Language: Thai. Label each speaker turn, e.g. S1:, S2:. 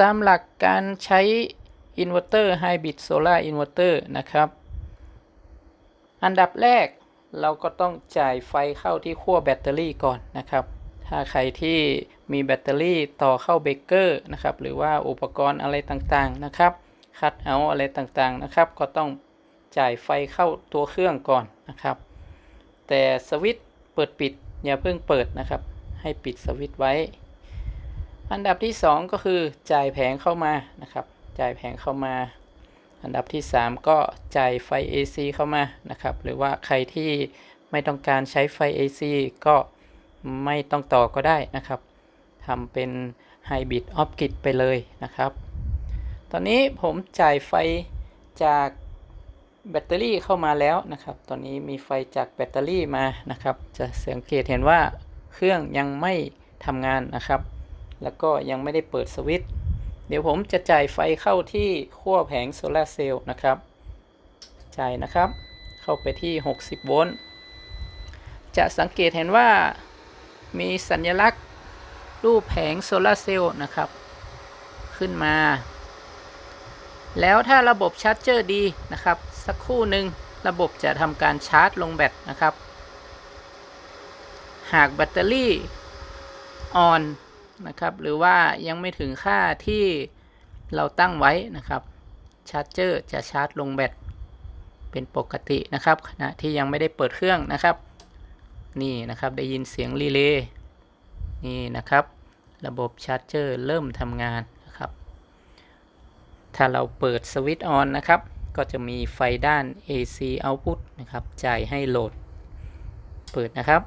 S1: ตามหลักการใช้อินเวอร์เตอร์ไฮบริดโซลาอินเวอร์เตอร์นะครับ อันดับแรกเราก็ต้องจ่ายไฟเข้าที่ขั้วแบตเตอรี่ก่อนนะครับ ถ้าใครที่มีแบตเตอรี่ต่อเข้าเบเกอร์นะครับ หรือว่าอุปกรณ์อะไรต่างๆนะครับ คัดเอาอะไรต่างๆนะครับ ก็ต้องจ่ายไฟเข้าตัวเครื่องก่อนนะครับ แต่สวิตช์เปิดปิดอย่าเพิ่งเปิดนะครับ ให้ปิดสวิตช์ไว้ อันดับที่ 2 ก็คือจ่ายแผงเข้ามานะครับ จ่ายแผงเข้ามา อันดับที่ 3 ก็จ่ายไฟ AC เข้ามานะครับ หรือว่าใครที่ไม่ต้องการใช้ไฟ AC ก็ไม่ต้องต่อก็ได้นะครับทำเป็นไฮบริดออฟกิดไปเลยนะครับ ตอนนี้ผมจ่ายไฟจากแบตเตอรี่เข้ามาแล้วนะครับ ตอนนี้มีไฟจากแบตเตอรี่มานะครับ จะสังเกตเห็นว่าเครื่องยังไม่ทำงานนะครับ แล้วก็ยังไม่ได้เปิดสวิตช์เดี๋ยวผมจะจ่ายไฟเข้าที่ขั้วแผงโซลาเซลล์นะครับจ่ายนะครับ เข้าไปที่ 60 โวลต์ จะสังเกตเห็นว่ามีสัญลักษณ์รูปแผงโซลาเซลล์นะครับ ขึ้นมา แล้วถ้าระบบชาร์จเจอร์ดีนะครับ สักครู่หนึ่งระบบจะทำการชาร์จลงแบตนะครับ หากแบตเตอรี่ออน นะครับ หรือว่ายังไม่ถึงค่าที่เราตั้งไว้นะครับชาร์จเจอร์จะชาร์จลงแบตเป็นปกตินะครับ ขณะที่ยังไม่ได้เปิดเครื่องนะครับ นี่นะครับได้ยินเสียงรีเลย์นี่นะครับ ระบบชาร์จเจอร์เริ่มทำงานนะครับ ถ้าเราเปิดสวิตช์ออนนะครับ ก็จะมีไฟด้าน AC output นะครับจ่ายให้โหลด เปิดนะครับ